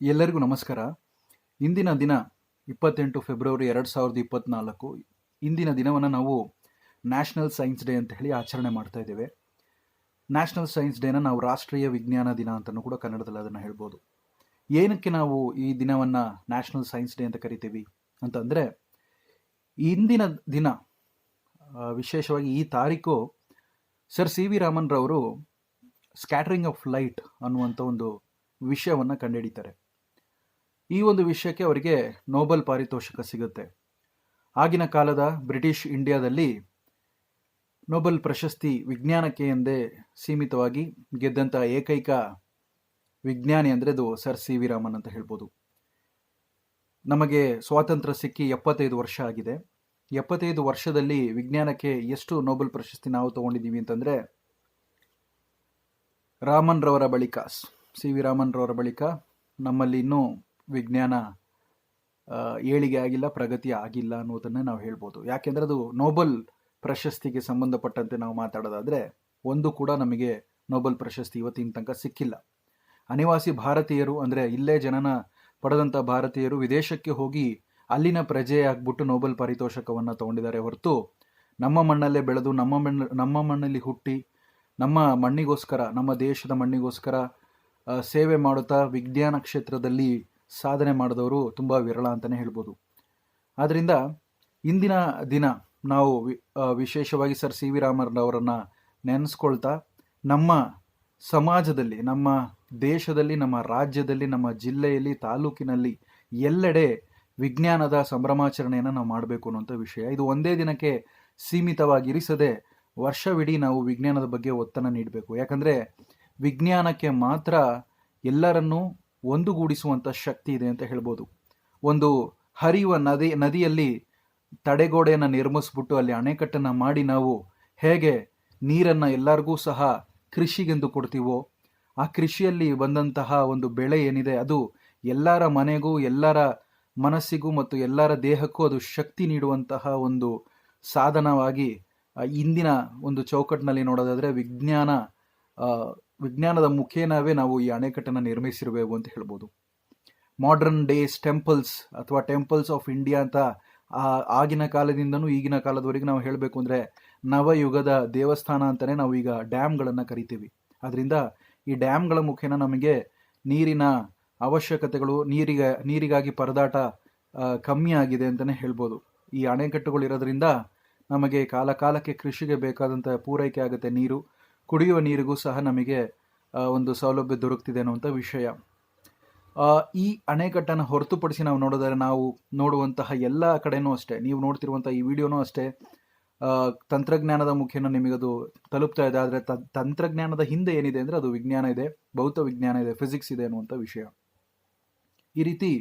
ಎಲ್ಲರಿಗೂ ನಮಸ್ಕಾರ. ಇಂದಿನ ದಿನ ಇಪ್ಪತ್ತೆಂಟು ಫೆಬ್ರವರಿ ಎರಡು ಸಾವಿರದ ಇಪ್ಪತ್ತ್ನಾಲ್ಕು ಇಂದಿನ ದಿನವನ್ನು ನಾವು ನ್ಯಾಷನಲ್ ಸೈನ್ಸ್ ಡೇ ಅಂತ ಹೇಳಿ ಆಚರಣೆ ಮಾಡ್ತಾ ಇದ್ದೇವೆ. ನ್ಯಾಷನಲ್ ಸೈನ್ಸ್ ಡೇನ ನಾವು ರಾಷ್ಟ್ರೀಯ ವಿಜ್ಞಾನ ದಿನ ಅಂತಲೂ ಕೂಡ ಕನ್ನಡದಲ್ಲಿ ಅದನ್ನು ಹೇಳ್ಬೋದು. ಏನಕ್ಕೆ ನಾವು ಈ ದಿನವನ್ನು ನ್ಯಾಷನಲ್ ಸೈನ್ಸ್ ಡೇ ಅಂತ ಕರಿತೀವಿ ಅಂತಂದರೆ, ಇಂದಿನ ದಿನ ವಿಶೇಷವಾಗಿ ಈ ತಾರೀಕು ಸರ್ ಸಿ ವಿ ರಾಮನ್ ರವರು ಸ್ಕ್ಯಾಟರಿಂಗ್ ಆಫ್ ಲೈಟ್ ಅನ್ನುವಂಥ ಒಂದು ವಿಷಯವನ್ನು ಕಂಡುಹಿಡಿತಾರೆ ಈ ಒಂದು ವಿಷಯಕ್ಕೆ ಅವರಿಗೆ ನೋಬೆಲ್ ಪಾರಿತೋಷಕ ಸಿಗುತ್ತೆ. ಆಗಿನ ಕಾಲದ ಬ್ರಿಟಿಷ್ ಇಂಡಿಯಾದಲ್ಲಿ ನೋಬೆಲ್ ಪ್ರಶಸ್ತಿ ವಿಜ್ಞಾನಕ್ಕೆ ಎಂದೇ ಸೀಮಿತವಾಗಿ ಗೆದ್ದಂಥ ಏಕೈಕ ವಿಜ್ಞಾನಿ ಅಂದರೆ ಅದು ಸರ್ ಸಿ ವಿ ರಾಮನ್ ಅಂತ ಹೇಳ್ಬೋದು. ನಮಗೆ ಸ್ವಾತಂತ್ರ್ಯ ಸಿಕ್ಕಿ ಎಪ್ಪತ್ತೈದು ವರ್ಷ ಆಗಿದೆ. ಎಪ್ಪತ್ತೈದು ವರ್ಷದಲ್ಲಿ ವಿಜ್ಞಾನಕ್ಕೆ ಎಷ್ಟು ನೋಬೆಲ್ ಪ್ರಶಸ್ತಿ ನಾವು ತಗೊಂಡಿದ್ದೀವಿ ಅಂತಂದರೆ ರಾಮನ್ರವರ ಬಳಿಕ, ಸಿ ವಿ ರಾಮನ್ರವರ ಬಳಿಕ ನಮ್ಮಲ್ಲಿ ಇನ್ನೂ ವಿಜ್ಞಾನ ಏಳಿಗೆ ಆಗಿಲ್ಲ, ಪ್ರಗತಿ ಆಗಿಲ್ಲ ಅನ್ನೋದನ್ನು ನಾವು ಹೇಳ್ಬೋದು. ಯಾಕೆಂದರೆ ಅದು ನೋಬಲ್ ಪ್ರಶಸ್ತಿಗೆ ಸಂಬಂಧಪಟ್ಟಂತೆ ನಾವು ಮಾತಾಡೋದಾದರೆ ಒಂದು ಕೂಡ ನಮಗೆ ನೋಬಲ್ ಪ್ರಶಸ್ತಿ ಇವತ್ತಿನ ತನಕ ಸಿಕ್ಕಿಲ್ಲ. ಅನಿವಾಸಿ ಭಾರತೀಯರು ಅಂದರೆ ಇಲ್ಲೇ ಜನನ ಪಡೆದಂಥ ಭಾರತೀಯರು ವಿದೇಶಕ್ಕೆ ಹೋಗಿ ಅಲ್ಲಿನ ಪ್ರಜೆಯಾಗ್ಬಿಟ್ಟು ನೋಬಲ್ ಪಾರಿತೋಷಕವನ್ನು ತಗೊಂಡಿದ್ದಾರೆ ಹೊರತು ನಮ್ಮ ಮಣ್ಣಲ್ಲೇ ಬೆಳೆದು, ನಮ್ಮ ಮಣ್ಣ, ನಮ್ಮ ಮಣ್ಣಲ್ಲಿ ಹುಟ್ಟಿ, ನಮ್ಮ ಮಣ್ಣಿಗೋಸ್ಕರ, ನಮ್ಮ ದೇಶದ ಮಣ್ಣಿಗೋಸ್ಕರ ಸೇವೆ ಮಾಡುತ್ತಾ ವಿಜ್ಞಾನ ಕ್ಷೇತ್ರದಲ್ಲಿ ಸಾಧನೆ ಮಾಡಿದವರು ತುಂಬ ವಿರಳ ಅಂತಲೇ ಹೇಳ್ಬೋದು. ಆದ್ದರಿಂದ ಇಂದಿನ ದಿನ ನಾವು ವಿಶೇಷವಾಗಿ ಸರ್ ಸಿ ವಿ ರಾಮರವರನ್ನು ನೆನೆಸ್ಕೊಳ್ತಾ ನಮ್ಮ ಸಮಾಜದಲ್ಲಿ, ನಮ್ಮ ದೇಶದಲ್ಲಿ, ನಮ್ಮ ರಾಜ್ಯದಲ್ಲಿ, ನಮ್ಮ ಜಿಲ್ಲೆಯಲ್ಲಿ, ತಾಲೂಕಿನಲ್ಲಿ ಎಲ್ಲೆಡೆ ವಿಜ್ಞಾನದ ಸಂಭ್ರಮಾಚರಣೆಯನ್ನು ನಾವು ಮಾಡಬೇಕು ಅನ್ನುವಂಥ ವಿಷಯ. ಇದು ಒಂದೇ ದಿನಕ್ಕೆ ಸೀಮಿತವಾಗಿರಿಸದೆ ವರ್ಷವಿಡೀ ನಾವು ವಿಜ್ಞಾನದ ಬಗ್ಗೆ ಒತ್ತನ್ನು ನೀಡಬೇಕು. ಯಾಕಂದರೆ ವಿಜ್ಞಾನಕ್ಕೆ ಮಾತ್ರ ಎಲ್ಲರನ್ನೂ ಒಂದುಗೂಡಿಸುವಂಥ ಶಕ್ತಿ ಇದೆ ಅಂತ ಹೇಳ್ಬೋದು. ಒಂದು ಹರಿಯುವ ನದಿ, ನದಿಯಲ್ಲಿ ತಡೆಗೋಡೆಯನ್ನು ನಿರ್ಮಿಸ್ಬಿಟ್ಟು ಅಲ್ಲಿ ಅಣೆಕಟ್ಟನ್ನು ಮಾಡಿ ನಾವು ಹೇಗೆ ನೀರನ್ನು ಎಲ್ಲರಿಗೂ ಸಹ ಕೃಷಿಗೆಂದು ಕೊಡ್ತೀವೋ, ಆ ಕೃಷಿಯಲ್ಲಿ ಬಂದಂತಹ ಒಂದು ಬೆಳೆ ಏನಿದೆ, ಅದು ಎಲ್ಲರ ಮನೆಗೂ, ಎಲ್ಲರ ಮನಸ್ಸಿಗೂ ಮತ್ತು ಎಲ್ಲರ ದೇಹಕ್ಕೂ ಅದು ಶಕ್ತಿ ನೀಡುವಂತಹ ಒಂದು ಸಾಧನವಾಗಿ ಇಂದಿನ ಒಂದು ಚೌಕಟ್ಟಿನಲ್ಲಿ ನೋಡೋದಾದರೆ ವಿಜ್ಞಾನ ವಿಜ್ಞಾನದ ಮುಖೇನವೇ ನಾವು ಈ ಅಣೆಕಟ್ಟನ್ನು ನಿರ್ಮಿಸಿರಬೇಕು ಅಂತ ಹೇಳ್ಬೋದು. ಮಾಡ್ರನ್ ಡೇಸ್ ಟೆಂಪಲ್ಸ್ ಅಥವಾ ಟೆಂಪಲ್ಸ್ ಆಫ್ ಇಂಡಿಯಾ ಅಂತ ಆಗಿನ ಕಾಲದಿಂದನೂ ಈಗಿನ ಕಾಲದವರೆಗೆ ನಾವು ಹೇಳಬೇಕು ಅಂದರೆ ನವಯುಗದ ದೇವಸ್ಥಾನ ಅಂತಲೇ ನಾವು ಈಗ ಡ್ಯಾಮ್ಗಳನ್ನು ಕರಿತೀವಿ. ಅದರಿಂದ ಈ ಡ್ಯಾಮ್ಗಳ ಮುಖೇನ ನಮಗೆ ನೀರಿನ ಅವಶ್ಯಕತೆಗಳು, ನೀರಿಗೆ, ನೀರಿಗಾಗಿ ಪರದಾಟ ಕಮ್ಮಿ ಆಗಿದೆ ಅಂತಲೇ ಹೇಳ್ಬೋದು. ಈ ಅಣೆಕಟ್ಟುಗಳು ಇರೋದ್ರಿಂದ ನಮಗೆ ಕಾಲ ಕಾಲಕ್ಕೆ ಕೃಷಿಗೆ ಬೇಕಾದಂಥ ಪೂರೈಕೆ ಆಗುತ್ತೆ ನೀರು. ಕುಡಿಯುವ ನೀರಿಗೂ ಸಹ ನಮಗೆ ಒಂದು ಸೌಲಭ್ಯ ದೊರಕ್ತಿದೆ ಅನ್ನುವಂಥ ವಿಷಯ. ಈ ಅಣೆಕಟ್ಟನ್ನು ಹೊರತುಪಡಿಸಿ ನಾವು ನೋಡಿದರೆ ನಾವು ನೋಡುವಂತಹ ಎಲ್ಲ ಕಡೆನೂ ಅಷ್ಟೇ, ನೀವು ನೋಡ್ತಿರುವಂಥ ಈ ವಿಡಿಯೋನೂ ಅಷ್ಟೇ. ತಂತ್ರಜ್ಞಾನದ ಮುಖೇನ ನಿಮಗದು ತಲುಪ್ತಾ ಇದೆ, ಆದರೆ ತಂತ್ರಜ್ಞಾನದ ಹಿಂದೆ ಏನಿದೆ ಅಂದರೆ ಅದು ವಿಜ್ಞಾನ ಇದೆ, ಭೌತ ವಿಜ್ಞಾನ ಇದೆ, ಫಿಸಿಕ್ಸ್ ಇದೆ ಅನ್ನುವಂಥ ವಿಷಯ. ಈ ರೀತಿ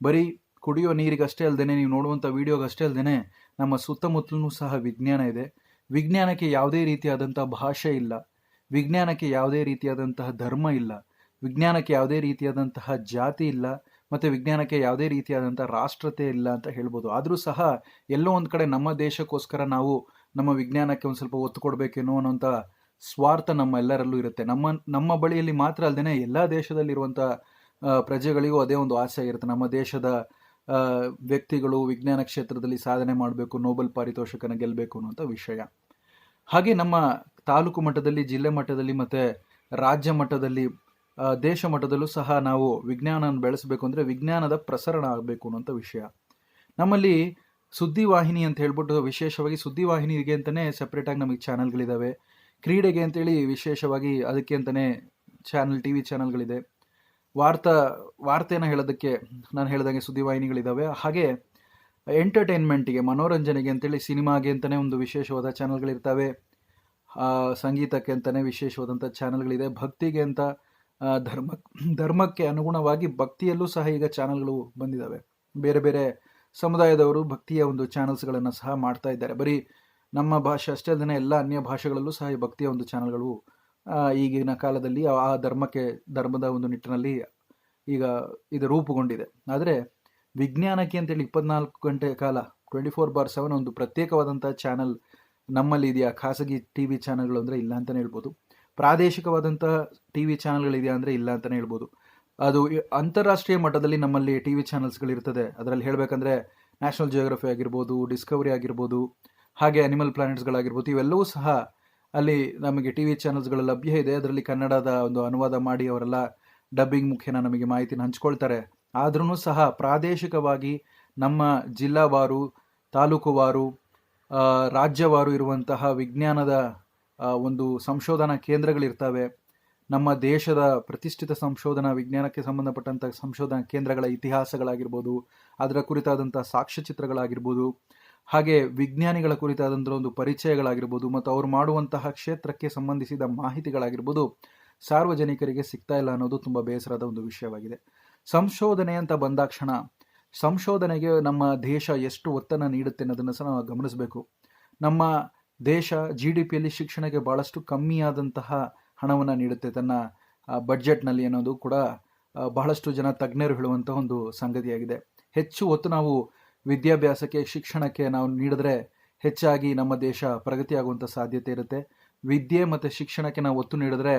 ಬರೀ ಕುಡಿಯುವ ನೀರಿಗಷ್ಟೇ ಅಲ್ಲದೆ ನೀವು ನೋಡುವಂಥ ವಿಡಿಯೋಗಷ್ಟೇ ಅಲ್ಲದೆ ನಮ್ಮ ಸುತ್ತಮುತ್ತಲೂ ಸಹ ವಿಜ್ಞಾನ ಇದೆ. ವಿಜ್ಞಾನಕ್ಕೆ ಯಾವುದೇ ರೀತಿಯಾದಂಥ ಭಾಷೆ ಇಲ್ಲ. ವಿಜ್ಞಾನಕ್ಕೆ ಯಾವುದೇ ರೀತಿಯಾದಂತಹ ಧರ್ಮ ಇಲ್ಲ. ವಿಜ್ಞಾನಕ್ಕೆ ಯಾವುದೇ ರೀತಿಯಾದಂತಹ ಜಾತಿ ಇಲ್ಲ. ಮತ್ತು ವಿಜ್ಞಾನಕ್ಕೆ ಯಾವುದೇ ರೀತಿಯಾದಂಥ ರಾಷ್ಟ್ರತೆ ಇಲ್ಲ ಅಂತ ಹೇಳ್ಬೋದು. ಆದರೂ ಸಹ ಎಲ್ಲೋ ಒಂದು ಕಡೆ ನಮ್ಮ ದೇಶಕ್ಕೋಸ್ಕರ ನಾವು ನಮ್ಮ ವಿಜ್ಞಾನಕ್ಕೆ ಒಂದು ಸ್ವಲ್ಪ ಒತ್ತು ಕೊಡಬೇಕೇನೋ ಅನ್ನೋಂಥ ಸ್ವಾರ್ಥ ನಮ್ಮ ಎಲ್ಲರಲ್ಲೂ ಇರುತ್ತೆ. ನಮ್ಮ ನಮ್ಮ ಬಳಿಯಲ್ಲಿ ಮಾತ್ರ ಅಲ್ಲದೆ ಎಲ್ಲ ದೇಶದಲ್ಲಿರುವಂಥ ಪ್ರಜೆಗಳಿಗೂ ಅದೇ ಒಂದು ಆಸೆ ಇರುತ್ತೆ. ನಮ್ಮ ದೇಶದ ವ್ಯಕ್ತಿಗಳು ವಿಜ್ಞಾನ ಕ್ಷೇತ್ರದಲ್ಲಿ ಸಾಧನೆ ಮಾಡಬೇಕು, ನೋಬೆಲ್ ಪಾರಿತೋಷಕನ ಗೆಲ್ಲಬೇಕು ಅನ್ನುವಂಥ ವಿಷಯ. ಹಾಗೆ ನಮ್ಮ ತಾಲೂಕು ಮಟ್ಟದಲ್ಲಿ, ಜಿಲ್ಲೆ ಮಟ್ಟದಲ್ಲಿ ಮತ್ತು ರಾಜ್ಯ ಮಟ್ಟದಲ್ಲಿ ದೇಶ ಮಟ್ಟದಲ್ಲೂ ಸಹ ನಾವು ವಿಜ್ಞಾನ ಬೆಳೆಸಬೇಕು ಅಂದರೆ ವಿಜ್ಞಾನದ ಪ್ರಸರಣ ಆಗಬೇಕು ಅನ್ನೋಂಥ ವಿಷಯ. ನಮ್ಮಲ್ಲಿ ಸುದ್ದಿವಾಹಿನಿ ಅಂತ ಹೇಳ್ಬಿಟ್ಟು ವಿಶೇಷವಾಗಿ ಸುದ್ದಿವಾಹಿನಿಗೆ ಅಂತಲೇ ಸಪ್ರೇಟಾಗಿ ನಮಗೆ ಚಾನಲ್ಗಳಿದ್ದಾವೆ ಕ್ರೀಡೆಗೆ ಅಂತೇಳಿ ವಿಶೇಷವಾಗಿ ಅದಕ್ಕೆ ಅಂತಲೇ ಚಾನಲ್ ಟಿ ವಿ ಚಾನಲ್ಗಳಿದೆ. ವಾರ್ತಾ, ವಾರ್ತೆನ ಹೇಳೋದಕ್ಕೆ, ನಾನು ಹೇಳಿದಂಗೆ ಸುದ್ದಿವಾಹಿನಿಗಳಿದ್ದಾವೆ ಹಾಗೆ ಎಂಟರ್ಟೈನ್ಮೆಂಟಿಗೆ, ಮನೋರಂಜನೆಗೆ ಅಂತೇಳಿ ಸಿನಿಮಾಗೆ ಅಂತಲೇ ಒಂದು ವಿಶೇಷವಾದ ಚಾನಲ್ಗಳಿರ್ತವೆ. ಸಂಗೀತಕ್ಕೆ ಅಂತಲೇ ವಿಶೇಷವಾದಂಥ ಚಾನಲ್ಗಳಿದೆ. ಭಕ್ತಿಗೆ ಅಂತ ಧರ್ಮ, ಧರ್ಮಕ್ಕೆ ಅನುಗುಣವಾಗಿ ಭಕ್ತಿಯಲ್ಲೂ ಸಹ ಈಗ ಚಾನಲ್ಗಳು ಬಂದಿದ್ದಾವೆ. ಬೇರೆ ಬೇರೆ ಸಮುದಾಯದವರು ಭಕ್ತಿಯ ಒಂದು ಚಾನಲ್ಸ್ಗಳನ್ನು ಸಹ ಮಾಡ್ತಾ ಇದ್ದಾರೆ. ಬರೀ ನಮ್ಮ ಭಾಷೆ ಅಷ್ಟೇ ಅಲ್ಲದೆ ಎಲ್ಲ ಅನ್ಯ ಭಾಷೆಗಳಲ್ಲೂ ಸಹ ಭಕ್ತಿಯ ಒಂದು ಚಾನಲ್ಗಳು ಈಗಿನ ಕಾಲದಲ್ಲಿ ಆ ಧರ್ಮಕ್ಕೆ ಧರ್ಮದ ಒಂದು ನಿಟ್ಟಿನಲ್ಲಿ ಈಗ ಇದು ರೂಪುಗೊಂಡಿದೆ. ಆದರೆ ವಿಜ್ಞಾನಕ್ಕೆ ಅಂತೇಳಿ ಇಪ್ಪತ್ನಾಲ್ಕು ಗಂಟೆ ಕಾಲ ಟ್ವೆಂಟಿ ಫೋರ್ ಬಾರ್ ಸೆವೆನ್ ಒಂದು ಪ್ರತ್ಯೇಕವಾದಂಥ ಚಾನಲ್ ನಮ್ಮಲ್ಲಿ ಇದೆಯಾ? ಖಾಸಗಿ ಟಿ ವಿ ಚಾನಲ್ಗಳು ಅಂದರೆ ಇಲ್ಲ ಅಂತಲೇ ಹೇಳ್ಬೋದು. ಪ್ರಾದೇಶಿಕವಾದಂಥ ಟಿ ವಿ ಚಾನಲ್ಗಳಿದೆಯಾ ಅಂದರೆ ಇಲ್ಲ ಅಂತಲೇ ಹೇಳ್ಬೋದು. ಅದು ಅಂತಾರಾಷ್ಟ್ರೀಯ ಮಟ್ಟದಲ್ಲಿ ನಮ್ಮಲ್ಲಿ ಟಿ ವಿ ಚಾನಲ್ಸ್ಗಳಿರ್ತದೆ ಅದರಲ್ಲಿ ಹೇಳಬೇಕಂದ್ರೆ ನ್ಯಾಷನಲ್ ಜಿಯೋಗ್ರಫಿ ಆಗಿರ್ಬೋದು ಡಿಸ್ಕವರಿ ಆಗಿರ್ಬೋದು, ಹಾಗೆ ಅನಿಮಲ್ ಪ್ಲಾನೆಟ್ಸ್ಗಳಾಗಿರ್ಬೋದು ಇವೆಲ್ಲವೂ ಸಹ ಅಲ್ಲಿ ನಮಗೆ ಟಿ ವಿ ಚಾನಲ್ಸ್ಗಳು ಲಭ್ಯ ಇದೆ. ಅದರಲ್ಲಿ ಕನ್ನಡದ ಒಂದು ಅನುವಾದ ಮಾಡಿ ಅವರೆಲ್ಲ ಡಬ್ಬಿಂಗ್ ಮುಖೇನ ನಮಗೆ ಮಾಹಿತಿನ ಹಂಚ್ಕೊಳ್ತಾರೆ. ಆದ್ರೂ ಸಹ ಪ್ರಾದೇಶಿಕವಾಗಿ ನಮ್ಮ ಜಿಲ್ಲಾವಾರು, ತಾಲೂಕುವಾರು ರಾಜ್ಯವಾರು ಇರುವಂತಹ ವಿಜ್ಞಾನದ ಒಂದು ಸಂಶೋಧನಾ ಕೇಂದ್ರಗಳಿರ್ತವೆ. ನಮ್ಮ ದೇಶದ ಪ್ರತಿಷ್ಠಿತ ಸಂಶೋಧನಾ ವಿಜ್ಞಾನಕ್ಕೆ ಸಂಬಂಧಪಟ್ಟಂಥ ಸಂಶೋಧನಾ ಕೇಂದ್ರಗಳ ಇತಿಹಾಸಗಳಾಗಿರ್ಬೋದು, ಅದರ ಕುರಿತಾದಂಥ ಸಾಕ್ಷ್ಯಚಿತ್ರಗಳಾಗಿರ್ಬೋದು, ಹಾಗೆ ವಿಜ್ಞಾನಿಗಳ ಕುರಿತಾದಂಥ ಒಂದು ಪರಿಚಯಗಳಾಗಿರ್ಬೋದು, ಮತ್ತು ಅವರು ಮಾಡುವಂತಹ ಕ್ಷೇತ್ರಕ್ಕೆ ಸಂಬಂಧಿಸಿದ ಮಾಹಿತಿಗಳಾಗಿರ್ಬೋದು, ಸಾರ್ವಜನಿಕರಿಗೆ ಸಿಗ್ತಾ ಇಲ್ಲ ಅನ್ನೋದು ತುಂಬ ಬೇಸರದ ಒಂದು ವಿಷಯವಾಗಿದೆ. ಸಂಶೋಧನೆ ಅಂತ ಬಂದಾಕ್ಷಣ ಸಂಶೋಧನೆಗೆ ನಮ್ಮ ದೇಶ ಎಷ್ಟು ಒತ್ತನ್ನು ನೀಡುತ್ತೆ ಅನ್ನೋದನ್ನು ಸಹ ನಾವು ಗಮನಿಸಬೇಕು. ನಮ್ಮ ದೇಶ ಜಿ ಡಿ ಪಿಯಲ್ಲಿ ಶಿಕ್ಷಣಕ್ಕೆ ಭಾಳಷ್ಟು ಕಮ್ಮಿಯಾದಂತಹ ಹಣವನ್ನು ನೀಡುತ್ತೆ. ತನ್ನ ಬಡ್ಜೆಟ್ನಲ್ಲಿ ಅನ್ನೋದು ಕೂಡ ಬಹಳಷ್ಟು ಜನ ತಜ್ಞರು ಹೇಳುವಂಥ ಒಂದು ಸಂಗತಿಯಾಗಿದೆ. ಹೆಚ್ಚು ಒತ್ತು ನಾವು ವಿದ್ಯಾಭ್ಯಾಸಕ್ಕೆ, ಶಿಕ್ಷಣಕ್ಕೆ ನಾವು ನೀಡಿದ್ರೆ ಹೆಚ್ಚಾಗಿ ನಮ್ಮ ದೇಶ ಪ್ರಗತಿಯಾಗುವಂಥ ಸಾಧ್ಯತೆ ಇರುತ್ತೆ. ವಿದ್ಯೆ ಮತ್ತು ಶಿಕ್ಷಣಕ್ಕೆ ನಾವು ಒತ್ತು ನೀಡಿದ್ರೆ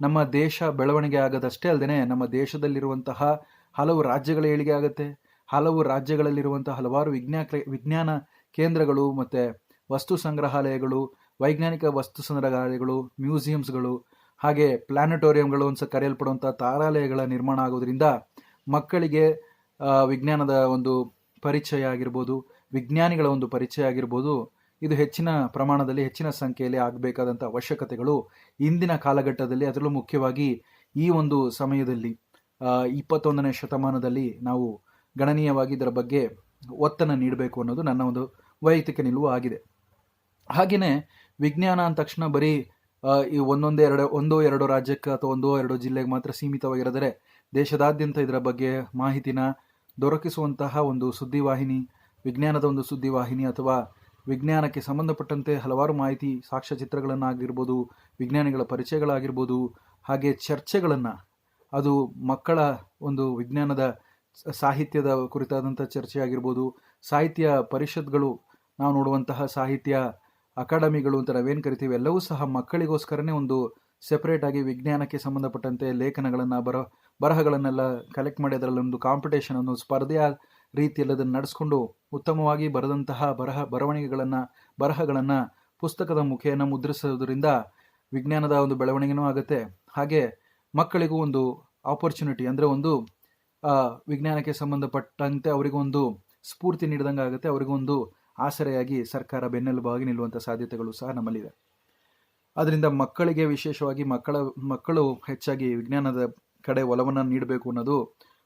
ನಮ್ಮ ದೇಶ ಬೆಳವಣಿಗೆ ಆಗದಷ್ಟೇ ಅಲ್ಲದೆ ನಮ್ಮ ದೇಶದಲ್ಲಿರುವಂತಹ ಹಲವು ರಾಜ್ಯಗಳ ಏಳಿಗೆ ಆಗುತ್ತೆ. ಹಲವು ರಾಜ್ಯಗಳಲ್ಲಿರುವಂತಹ ಹಲವಾರು ವಿಜ್ಞಾ ವಿಜ್ಞಾನ ಕೇಂದ್ರಗಳು ಮತ್ತು ವಸ್ತು ಸಂಗ್ರಹಾಲಯಗಳು, ವೈಜ್ಞಾನಿಕ ವಸ್ತು ಸಂಗ್ರಹಾಲಯಗಳು, ಮ್ಯೂಸಿಯಮ್ಸ್ಗಳು, ಹಾಗೆ ಪ್ಲಾನೆಟೋರಿಯಂಗಳು ಅಂತ ಕರೆಯಲ್ಪಡುವಂಥ ತಾರಾಲಯಗಳ ನಿರ್ಮಾಣ ಆಗೋದ್ರಿಂದ ಮಕ್ಕಳಿಗೆ ವಿಜ್ಞಾನದ ಒಂದು ಪರಿಚಯ ಆಗಿರ್ಬೋದು, ವಿಜ್ಞಾನಿಗಳ ಒಂದು ಪರಿಚಯ ಆಗಿರ್ಬೋದು ಇದು ಹೆಚ್ಚಿನ ಪ್ರಮಾಣದಲ್ಲಿ ಹೆಚ್ಚಿನ ಸಂಖ್ಯೆಯಲ್ಲಿ ಆಗಬೇಕಾದಂಥ ಅವಶ್ಯಕತೆಗಳು ಇಂದಿನ ಕಾಲಘಟ್ಟದಲ್ಲಿ ಅದರಲ್ಲೂ ಮುಖ್ಯವಾಗಿ ಈ ಒಂದು ಸಮಯದಲ್ಲಿ ಇಪ್ಪತ್ತೊಂದನೇ ಶತಮಾನದಲ್ಲಿ ನಾವು ಗಣನೀಯವಾಗಿ ಇದರ ಬಗ್ಗೆ ಒತ್ತನ್ನು ನೀಡಬೇಕು ಅನ್ನೋದು ನನ್ನ ಒಂದು ವೈಯಕ್ತಿಕ ನಿಲುವು ಆಗಿದೆ. ಹಾಗೆಯೇ ವಿಜ್ಞಾನ ಅಂದ ತಕ್ಷಣ ಬರೀ ಈ ಒಂದೊಂದೇ ಎರಡು, ಒಂದೋ ಎರಡು ರಾಜ್ಯಕ್ಕೆ ಅಥವಾ ಒಂದೋ ಎರಡು ಜಿಲ್ಲೆಗೆ ಮಾತ್ರ ಸೀಮಿತವಾಗಿರದರೆ ದೇಶದಾದ್ಯಂತ ಇದರ ಬಗ್ಗೆ ಮಾಹಿತಿನ ದೊರಕಿಸುವಂತಹ ಒಂದು ಸುದ್ದಿವಾಹಿನಿ, ವಿಜ್ಞಾನದ ಒಂದು ಸುದ್ದಿವಾಹಿನಿ ಅಥವಾ ವಿಜ್ಞಾನಕ್ಕೆ ಸಂಬಂಧಪಟ್ಟಂತೆ ಹಲವಾರು ಮಾಹಿತಿ ಸಾಕ್ಷ್ಯಚಿತ್ರಗಳನ್ನಾಗಿರ್ಬೋದು ವಿಜ್ಞಾನಿಗಳ ಪರಿಚಯಗಳಾಗಿರ್ಬೋದು, ಹಾಗೆ ಚರ್ಚೆಗಳನ್ನು. ಅದು ಮಕ್ಕಳ ಒಂದು ವಿಜ್ಞಾನದ ಸಾಹಿತ್ಯದ ಕುರಿತಾದಂಥ ಚರ್ಚೆ ಆಗಿರ್ಬೋದು ಸಾಹಿತ್ಯ ಪರಿಷತ್ಗಳು, ನಾವು ನೋಡುವಂತಹ ಸಾಹಿತ್ಯ ಅಕಾಡೆಮಿಗಳು ಅಂತ ನಾವೇನು ಕರಿತೀವಿ, ಎಲ್ಲವೂ ಸಹ ಮಕ್ಕಳಿಗೋಸ್ಕರನೇ ಒಂದು ಸೆಪರೇಟ್ ಆಗಿ ವಿಜ್ಞಾನಕ್ಕೆ ಸಂಬಂಧಪಟ್ಟಂತೆ ಲೇಖನಗಳನ್ನು ಬರ, ಬರಹಗಳನ್ನೆಲ್ಲ ಕಲೆಕ್ಟ್ ಮಾಡಿ ಅದರಲ್ಲಿ ಒಂದು ಕಾಂಪಿಟೇಷನ್ ಒಂದು ಸ್ಪರ್ಧೆಯ ರೀತಿಯಲ್ಲಿ ಅದನ್ನು ನಡೆಸ್ಕೊಂಡು ಉತ್ತಮವಾಗಿ ಬರೆದಂತಹ ಬರಹ ಬರವಣಿಗೆಗಳನ್ನು, ಬರಹಗಳನ್ನು ಪುಸ್ತಕದ ಮುಖೇನ ಮುದ್ರಿಸೋದ್ರಿಂದ ವಿಜ್ಞಾನದ ಒಂದು ಬೆಳವಣಿಗೆನೂ ಆಗುತ್ತೆ. ಹಾಗೆ ಮಕ್ಕಳಿಗೂ ಒಂದು ಆಪರ್ಚುನಿಟಿ ಅಂದರೆ ಒಂದು ವಿಜ್ಞಾನಕ್ಕೆ ಸಂಬಂಧಪಟ್ಟಂತೆ ಅವರಿಗೊಂದು ಸ್ಫೂರ್ತಿ ನೀಡಿದಂಗೆ ಆಗುತ್ತೆ. ಅವರಿಗೊಂದು ಆಸರೆಯಾಗಿ ಸರ್ಕಾರ ಬೆನ್ನೆಲುಬಾಗಿ ನಿಲ್ಲುವಂಥ ಸಾಧ್ಯತೆಗಳು ಸಹ ನಮ್ಮಲ್ಲಿದೆ ಅದರಿಂದ ಮಕ್ಕಳಿಗೆ ವಿಶೇಷವಾಗಿ ಮಕ್ಕಳ, ಮಕ್ಕಳು ಹೆಚ್ಚಾಗಿ ವಿಜ್ಞಾನದ ಕಡೆ ಒಲವನ್ನು ನೀಡಬೇಕು ಅನ್ನೋದು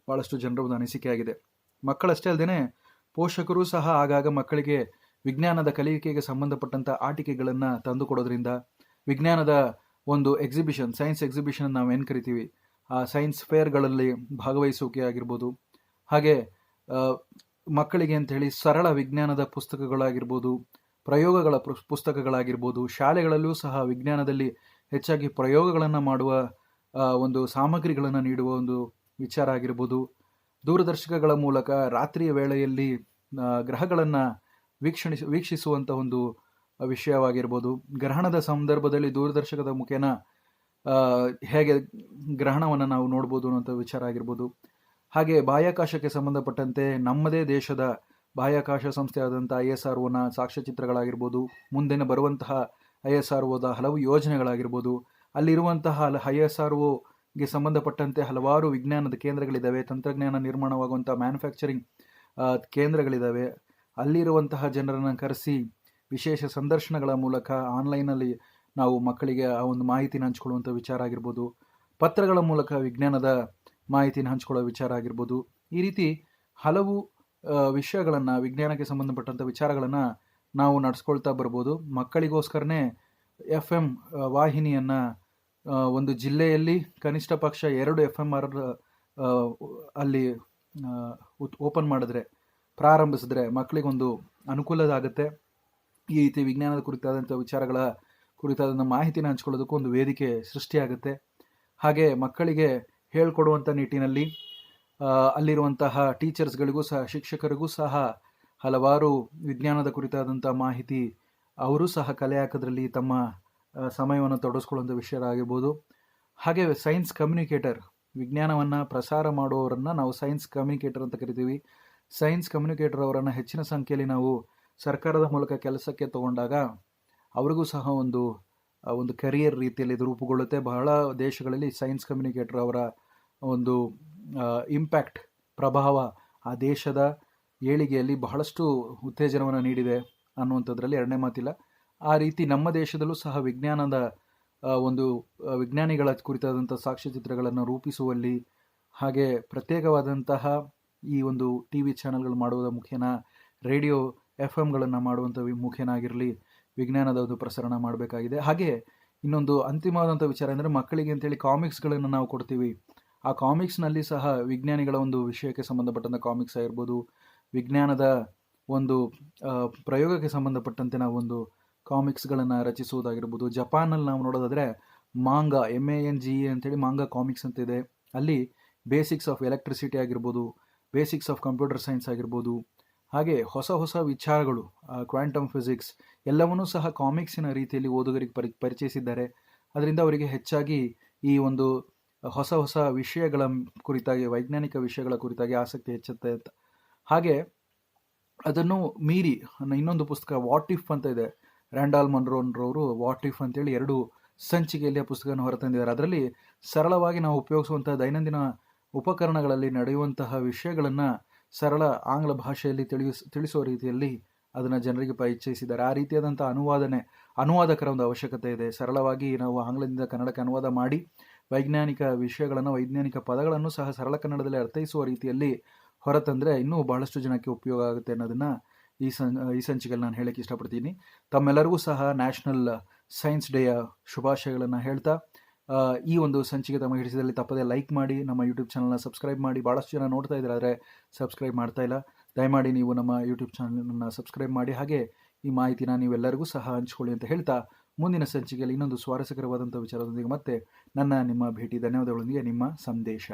ಭಾಳಷ್ಟು ಜನರ ಒಂದು ಅನಿಸಿಕೆಯಾಗಿದೆ ಮಕ್ಕಳಷ್ಟೇ ಅಲ್ಲದೆ ಪೋಷಕರು ಸಹ ಆಗಾಗ ಮಕ್ಕಳಿಗೆ ವಿಜ್ಞಾನದ ಕಲಿಕೆಗೆ ಸಂಬಂಧಪಟ್ಟಂಥ ಆಟಿಕೆಗಳನ್ನು ತಂದುಕೊಡೋದ್ರಿಂದ ವಿಜ್ಞಾನದ ಒಂದು ಎಕ್ಸಿಬಿಷನ್ ಸೈನ್ಸ್ ಎಕ್ಸಿಬಿಷನ್ ನಾವು ಏನು ಕರಿತೀವಿ, ಆ ಸೈನ್ಸ್ ಫೇರ್ಗಳಲ್ಲಿ ಭಾಗವಹಿಸೋಕೆ ಆಗಿರ್ಬೋದು. ಹಾಗೆ ಮಕ್ಕಳಿಗೆ ಅಂಥೇಳಿ ಸರಳ ವಿಜ್ಞಾನದ ಪುಸ್ತಕಗಳಾಗಿರ್ಬೋದು, ಪ್ರಯೋಗಗಳ ಪುಸ್- ಪುಸ್ತಕಗಳಾಗಿರ್ಬೋದು, ಶಾಲೆಗಳಲ್ಲೂ ಸಹ ವಿಜ್ಞಾನದಲ್ಲಿ ಹೆಚ್ಚಾಗಿ ಪ್ರಯೋಗಗಳನ್ನು ಮಾಡುವ ಒಂದು ಸಾಮಗ್ರಿಗಳನ್ನು ನೀಡುವ ಒಂದು ವಿಚಾರ ಆಗಿರ್ಬೋದು. ದೂರದರ್ಶಕಗಳ ಮೂಲಕ ರಾತ್ರಿಯ ವೇಳೆಯಲ್ಲಿ ಗ್ರಹಗಳನ್ನು ವೀಕ್ಷಣಿಸಿ ವೀಕ್ಷಿಸುವಂಥ ಒಂದು ವಿಷಯವಾಗಿರ್ಬೋದು. ಗ್ರಹಣದ ಸಂದರ್ಭದಲ್ಲಿ ದೂರದರ್ಶಕದ ಮುಖೇನ ಹೇಗೆ ಗ್ರಹಣವನ್ನು ನಾವು ನೋಡ್ಬೋದು ಅನ್ನೋಂಥ ವಿಚಾರ ಆಗಿರ್ಬೋದು. ಹಾಗೆ ಬಾಹ್ಯಾಕಾಶಕ್ಕೆ ಸಂಬಂಧಪಟ್ಟಂತೆ ನಮ್ಮದೇ ದೇಶದ ಬಾಹ್ಯಾಕಾಶ ಸಂಸ್ಥೆ ಆದಂಥ ಐ ಎಸ್ ಆರ್ ಒನ ಸಾಕ್ಷ್ಯಚಿತ್ರಗಳಾಗಿರ್ಬೋದು, ಮುಂದಿನ ಬರುವಂತಹ ಐ ಎಸ್ ಆರ್ ಒದ ಹಲವು ಯೋಜನೆಗಳಾಗಿರ್ಬೋದು, ಅಲ್ಲಿರುವಂತಹ ಐ ಎಸ್ ಆರ್ ಒಗೆ ಸಂಬಂಧಪಟ್ಟಂತೆ ಹಲವಾರು ವಿಜ್ಞಾನದ ಕೇಂದ್ರಗಳಿದ್ದಾವೆ. ತಂತ್ರಜ್ಞಾನ ನಿರ್ಮಾಣವಾಗುವಂಥ ಮ್ಯಾನುಫ್ಯಾಕ್ಚರಿಂಗ್ ಕೇಂದ್ರಗಳಿದ್ದಾವೆ. ಅಲ್ಲಿರುವಂತಹ ಜನರನ್ನು ಕರೆಸಿ ವಿಶೇಷ ಸಂದರ್ಶನಗಳ ಮೂಲಕ ಆನ್ಲೈನಲ್ಲಿ ನಾವು ಮಕ್ಕಳಿಗೆ ಆ ಒಂದು ಮಾಹಿತಿನ ಹಂಚ್ಕೊಳ್ಳುವಂಥ ವಿಚಾರ ಆಗಿರ್ಬೋದು. ಪತ್ರಗಳ ಮೂಲಕ ವಿಜ್ಞಾನದ ಮಾಹಿತಿನ ಹಂಚ್ಕೊಳ್ಳೋ ವಿಚಾರ ಆಗಿರ್ಬೋದು. ಈ ರೀತಿ ಹಲವು ವಿಷಯಗಳನ್ನು, ವಿಜ್ಞಾನಕ್ಕೆ ಸಂಬಂಧಪಟ್ಟಂಥ ವಿಚಾರಗಳನ್ನು ನಾವು ನಡೆಸ್ಕೊಳ್ತಾ ಬರ್ಬೋದು. ಮಕ್ಕಳಿಗೋಸ್ಕರನೇ ಎಫ್ ಎಂ ವಾಹಿನಿಯನ್ನು ಒಂದು ಜಿಲ್ಲೆಯಲ್ಲಿ ಕನಿಷ್ಠ ಪಕ್ಷ ಎರಡು ಎಫ್ ಎಂ ಆರ್ ಅಲ್ಲಿ ಓಪನ್ ಮಾಡಿದ್ರೆ, ಪ್ರಾರಂಭಿಸಿದ್ರೆ ಮಕ್ಕಳಿಗೊಂದು ಅನುಕೂಲದಾಗುತ್ತೆ. ಈ ರೀತಿ ವಿಜ್ಞಾನದ ಕುರಿತಾದಂಥ ವಿಚಾರಗಳ ಕುರಿತಾದಂಥ ಮಾಹಿತಿನ ಹಂಚ್ಕೊಳ್ಳೋದಕ್ಕೂ ಒಂದು ವೇದಿಕೆ ಸೃಷ್ಟಿಯಾಗುತ್ತೆ. ಹಾಗೆ ಮಕ್ಕಳಿಗೆ ಹೇಳ್ಕೊಡುವಂಥ ನಿಟ್ಟಿನಲ್ಲಿ ಅಲ್ಲಿರುವಂತಹ ಟೀಚರ್ಸ್ಗಳಿಗೂ ಸಹ, ಶಿಕ್ಷಕರಿಗೂ ಸಹ ಹಲವಾರು ವಿಜ್ಞಾನದ ಕುರಿತಾದಂಥ ಮಾಹಿತಿ, ಅವರು ಸಹ ಕಲೆ ಹಾಕೋದ್ರಲ್ಲಿ ತಮ್ಮ ಸಮಯವನ್ನು ತೊಡಗಿಸ್ಕೊಳ್ಳುವಂಥ ವಿಷಯ ಆಗಿರ್ಬೋದು ಹಾಗೆ ಸೈನ್ಸ್ ಕಮ್ಯುನಿಕೇಟರ್ ವಿಜ್ಞಾನವನ್ನು ಪ್ರಸಾರ ಮಾಡುವವರನ್ನು ನಾವು ಸೈನ್ಸ್ ಕಮ್ಯುನಿಕೇಟರ್ ಅಂತ ಕರಿತೀವಿ. ಸೈನ್ಸ್ ಕಮ್ಯುನಿಕೇಟರ್ ಅವರನ್ನು ಹೆಚ್ಚಿನ ಸಂಖ್ಯೆಯಲ್ಲಿ ನಾವು ಸರ್ಕಾರದ ಮೂಲಕ ಕೆಲಸಕ್ಕೆ ತಗೊಂಡಾಗ ಅವರಿಗೂ ಸಹ ಒಂದು ಒಂದು ಕರಿಯರ್ ರೀತಿಯಲ್ಲಿ ಇದು ರೂಪುಗೊಳ್ಳುತ್ತೆ. ಬಹಳ ದೇಶಗಳಲ್ಲಿ ಸೈನ್ಸ್ ಕಮ್ಯುನಿಕೇಟರ್ ಅವರ ಒಂದು ಇಂಪ್ಯಾಕ್ಟ್ ಪ್ರಭಾವ ಆ ದೇಶದ ಏಳಿಗೆಯಲ್ಲಿ ಬಹಳಷ್ಟು ಉತ್ತೇಜನವನ್ನು ನೀಡಿದೆ ಅನ್ನುವಂಥದ್ರಲ್ಲಿ ಎರಡನೇ ಮಾತಿಲ್ಲ. ಆ ರೀತಿ ನಮ್ಮ ದೇಶದಲ್ಲೂ ಸಹ ವಿಜ್ಞಾನದ ಒಂದು ವಿಜ್ಞಾನಿಗಳ ಕುರಿತಾದಂಥ ಸಾಕ್ಷ್ಯಚಿತ್ರಗಳನ್ನು ರೂಪಿಸುವಲ್ಲಿ ಹಾಗೆ ಪ್ರತ್ಯೇಕವಾದಂತಹ ಈ ಒಂದು ಟಿ ವಿ ಚಾನಲ್ಗಳು ಮಾಡುವುದರ ಮುಖೇನ ರೇಡಿಯೋ ಎಫ್ ಎಮ್ಗಳನ್ನು ಮಾಡುವಂಥ ವಿ- ಮುಖೇನ ಆಗಿರಲಿ ವಿಜ್ಞಾನದ ಒಂದು ಪ್ರಸರಣ ಮಾಡಬೇಕಾಗಿದೆ. ಹಾಗೆ ಇನ್ನೊಂದು ಅಂತಿಮವಾದಂಥ ವಿಚಾರ ಅಂದರೆ ಮಕ್ಕಳಿಗೆ ಅಂತೇಳಿ ಕಾಮಿಕ್ಸ್ಗಳನ್ನು ನಾವು ಕೊಡ್ತೀವಿ. ಆ ಕಾಮಿಕ್ಸ್ನಲ್ಲಿ ಸಹ ವಿಜ್ಞಾನಿಗಳ ಒಂದು ವಿಷಯಕ್ಕೆ ಸಂಬಂಧಪಟ್ಟಂಥ ಕಾಮಿಕ್ಸ್ ಆಗಿರ್ಬೋದು, ವಿಜ್ಞಾನದ ಒಂದು ಪ್ರಯೋಗಕ್ಕೆ ಸಂಬಂಧಪಟ್ಟಂತೆ ನಾವು ಒಂದು ಕಾಮಿಕ್ಸ್ಗಳನ್ನು ರಚಿಸುವುದಾಗಿರ್ಬೋದು. ಜಪಾನಲ್ಲಿ ನಾವು ನೋಡೋದಾದರೆ manga M A N G A ಅಂತೇಳಿ ಮಾಂಗ ಕಾಮಿಕ್ಸ್ ಅಂತ ಇದೆ. ಅಲ್ಲಿ ಬೇಸಿಕ್ಸ್ ಆಫ್ ಎಲೆಕ್ಟ್ರಿಸಿಟಿ ಆಗಿರ್ಬೋದು ಬೇಸಿಕ್ಸ್ ಆಫ್ ಕಂಪ್ಯೂಟರ್ ಸೈನ್ಸ್ ಆಗಿರ್ಬೋದು, ಹಾಗೆ ಹೊಸ ಹೊಸ ವಿಚಾರಗಳು ಕ್ವಾಂಟಮ್ ಫಿಸಿಕ್ಸ್ ಎಲ್ಲವನ್ನೂ ಸಹ ಕಾಮಿಕ್ಸಿನ ರೀತಿಯಲ್ಲಿ ಓದುಗರಿಗೆ ಪರಿ, ಪರಿಚಯಿಸಿದ್ದಾರೆ. ಅದರಿಂದ ಅವರಿಗೆ ಹೆಚ್ಚಾಗಿ ಈ ಒಂದು ಹೊಸ ಹೊಸ ವಿಷಯಗಳ ಕುರಿತಾಗಿ, ವೈಜ್ಞಾನಿಕ ವಿಷಯಗಳ ಕುರಿತಾಗಿ ಆಸಕ್ತಿ ಹೆಚ್ಚುತ್ತೆ ಅಂತ. ಹಾಗೆ ಅದನ್ನು ಮೀರಿ ಇನ್ನೊಂದು ಪುಸ್ತಕ ವಾಟ್ ಇಫ್ ಅಂತ ಇದೆ. ರ್ಯಾಂಡಾಲ್ ಮನ್ರೋನ್ರವರು ವಾಟ್ ಇಫ್ ಅಂತೇಳಿ ಎರಡು ಸಂಚಿಕೆಯಲ್ಲಿ ಪುಸ್ತಕವನ್ನು ಹೊರತಂದಿದ್ದಾರೆ. ಅದರಲ್ಲಿ ಸರಳವಾಗಿ ನಾವು ಉಪಯೋಗಿಸುವಂತಹ ದೈನಂದಿನ ಉಪಕರಣಗಳಲ್ಲಿ ನಡೆಯುವಂತಹ ವಿಷಯಗಳನ್ನು ಸರಳ ಆಂಗ್ಲ ಭಾಷೆಯಲ್ಲಿ ತಿಳಿಸ್ ತಿಳಿಸುವ ರೀತಿಯಲ್ಲಿ ಅದನ್ನು ಜನರಿಗೆ ಪರಿಚಯಿಸಿದ್ದಾರೆ. ಆ ರೀತಿಯಾದಂಥ ಅನುವಾದನೆ, ಅನುವಾದಕರ ಒಂದು ಅವಶ್ಯಕತೆ ಇದೆ. ಸರಳವಾಗಿ ನಾವು ಆಂಗ್ಲದಿಂದ ಕನ್ನಡಕ್ಕೆ ಅನುವಾದ ಮಾಡಿ ವೈಜ್ಞಾನಿಕ ವಿಷಯಗಳನ್ನು, ವೈಜ್ಞಾನಿಕ ಪದಗಳನ್ನು ಸಹ ಸರಳ ಕನ್ನಡದಲ್ಲಿ ಅರ್ಥೈಸುವ ರೀತಿಯಲ್ಲಿ ಹೊರತಂದರೆ ಇನ್ನೂ ಬಹಳಷ್ಟು ಜನಕ್ಕೆ ಉಪಯೋಗ ಆಗುತ್ತೆ ಅನ್ನೋದನ್ನು ಈ ಸಂ ಈ ಸಂಚಿಕೆಯಲ್ಲಿ ನಾನು ಹೇಳಕ್ಕೆ ಇಷ್ಟಪಡ್ತೀನಿ. ತಮ್ಮೆಲ್ಲರಿಗೂ ಸಹ ನ್ಯಾಷನಲ್ ಸೈನ್ಸ್ ಡೇಯ ಶುಭಾಶಯಗಳನ್ನು ಹೇಳ್ತಾ ಈ ಒಂದು ಸಂಚಿಕೆ ತಮ್ಮ ಹಿಡಿಸಿದಲ್ಲಿ ತಪ್ಪದೇ ಲೈಕ್ ಮಾಡಿ, ನಮ್ಮ ಯೂಟ್ಯೂಬ್ ಚಾನಲ್ನ ಸಬ್ಸ್ಕ್ರೈಬ್ ಮಾಡಿ ಭಾಳಷ್ಟು ಜನ ನೋಡ್ತಾ ಇದ್ದಾರೆ, ಆದರೆ ಸಬ್ಸ್ಕ್ರೈಬ್ ಮಾಡ್ತಾ ಇಲ್ಲ. ದಯಮಾಡಿ ನೀವು ನಮ್ಮ ಯೂಟ್ಯೂಬ್ ಚಾನಲನ್ನು ಸಬ್ಸ್ಕ್ರೈಬ್ ಮಾಡಿ, ಹಾಗೆ ಈ ಮಾಹಿತಿನ ನೀವೆಲ್ಲರಿಗೂ ಸಹ ಹಂಚ್ಕೊಳ್ಳಿ ಅಂತ ಹೇಳ್ತಾ, ಮುಂದಿನ ಸಂಚಿಕೆಯಲ್ಲಿ ಇನ್ನೊಂದು ಸ್ವಾರಸ್ಯಕರವಾದಂಥ ವಿಚಾರದೊಂದಿಗೆ ಮತ್ತೆ ನನ್ನ ನಿಮ್ಮ ಭೇಟಿ, ಧನ್ಯವಾದಗಳೊಂದಿಗೆ ನಿಮ್ಮ ಸಂದೇಶ.